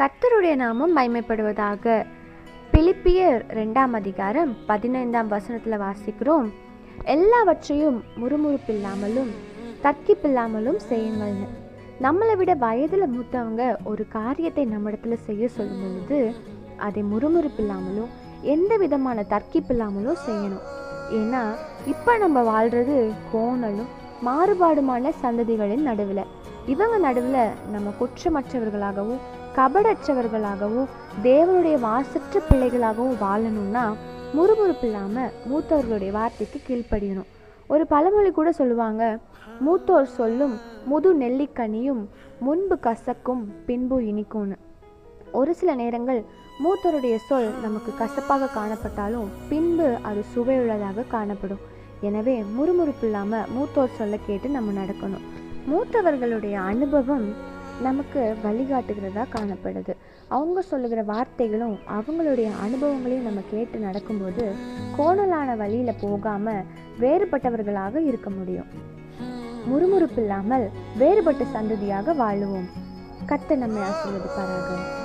கர்த்தருடைய நாமம் மைமைப்படுவதாக பிலிப்பியர் ரெண்டாம் அதிகாரம் பதினைந்தாம் வசனத்தில் வாசிக்கிறோம். எல்லாவற்றையும் முறுமுறுப்பில்லாமலும் தர்க்கிப்பில்லாமலும் செய்யுங்கள்னு. நம்மளை விட வயதில் மூத்தவங்க ஒரு காரியத்தை நம்மிடத்தில் செய்ய சொல்லும் பொழுது அதை முறுமுறுப்பில்லாமலும் எந்த விதமான தர்க்கிப்பில்லாமலும் செய்யணும். ஏன்னா இப்போ நம்ம வாழ்கிறது கோணலும் மாறுபாடுமான சந்ததிகளின் நடுவில். இவங்க நடுவில் நம்ம குற்றமற்றவர்களாகவும் கபடற்றவர்களாகவும் தேவனுடைய வாசற்ற பிள்ளைகளாகவும் வாழணும்னா முறுமுறுப்பு இல்லாமல் மூத்தவர்களுடைய வார்த்தைக்கு கீழ்ப்படியணும். ஒரு பழமொழி கூட சொல்லுவாங்க மூத்தோர் சொல்லும் முது நெல்லிக்கனியும் முன்பு கசக்கும் பின்பு இனிக்கும்னு. ஒரு சில நேரங்கள் மூத்தருடைய சொல் நமக்கு கசப்பாக காணப்பட்டாலும் பின்பு அது சுவையுள்ளதாக காணப்படும். எனவே முறுமுறுப்பு இல்லாமல் மூத்தோர் சொல்ல கேட்டு நம்ம நடக்கணும். மூத்தவர்களுடைய அனுபவம் நமக்கு வழிகாட்டுகிறதா காணப்படுது. அவங்க சொல்லுகிற வார்த்தைகளும் அவங்களுடைய அனுபவங்களையும் நம்ம கேட்டு நடக்கும்போது கோணலான வழியில் போகாமல் வேறுபட்டவர்களாக இருக்க முடியும். முறுமுறுப்பு இல்லாமல் வேறுபட்ட சந்ததியாக வாழுவோம். கத்த நம்மை ஆசீர்வதிப்பாராக.